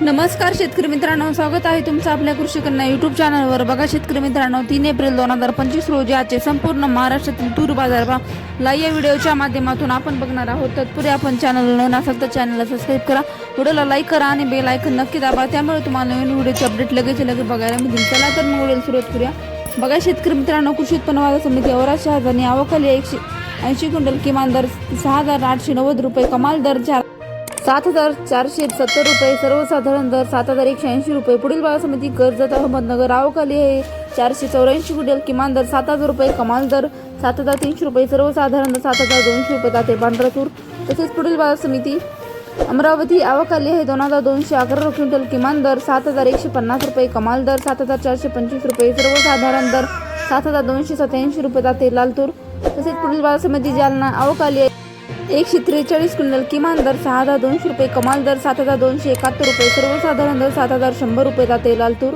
नमस्कार शेतकरी मित्रांनो स्वागत आहे तुमचं आपल्या कृषी कन्या युट्यूब चॅनलवर बघा शेतकरी मित्रांनो तीन एप्रिल दोन हजार पंचवीस रोजी आजचे संपूर्ण महाराष्ट्रातील तूर बाजारभाव लाईव्ह या व्हिडिओच्या माध्यमातून आपण बघणार आहोत. तत्पुरे आपण चॅनल नवीन असाल तर चॅनलला सबस्क्राईब करा. व्हिडिओला लाईक करा आणि बेल आयकन नक्की दाबा. त्यामुळे तुम्हाला नवीन व्हिडिओचे अपडेट लगेच लगेच बघायला मिळतील. चला तर मग व्हिडिओ सुरुवात करूया. बघा शेतकरी मित्रांनो कृषी उत्पन्न बाजार समिती औराद शहाजानी आवकाली एकशे ऐंशी क्विंटल किमान दर सहा हजार आठशे नव्वद रुपये कमाल दर चार सात हजार चारशे सत्तर रुपये सर्वसाधारण दर सात हजार एकशे ऐंशी रुपये. पुढील बाजार समिती कर्जत अहमदनगर आवकाली आहे चारशे चौऱ्याऐंशी क्विंटल किमान दर सात हजार रुपये कमाल दर सात हजार तीनशे रुपये सर्वसाधारण दर सात हजार दोनशे रुपये ताते पांढरातूर तसेच पुढील बाजार समिती अमरावती आवकाली आहे दोन हजार दोनशे अकरा क्विंटल किमान दर सात हजार एकशे पन्नास रुपये कमाल दर सात हजार चारशे पंचवीस रुपये सर्वसाधारण दर सात हजार दोनशे सत्याऐंशी रुपये ताते लालतूर. तसेच पुढील बाजार समिती जालना आवकाली आहे एकशे त्रेचाळीस क्विंटल किमान दर सहा हजार दोनशे रुपये कमाल दर सात हजार दोनशे एकाहत्तर रुपये सर्वसाधारण दर सात हजार शंभर रुपये जाते लालतूर.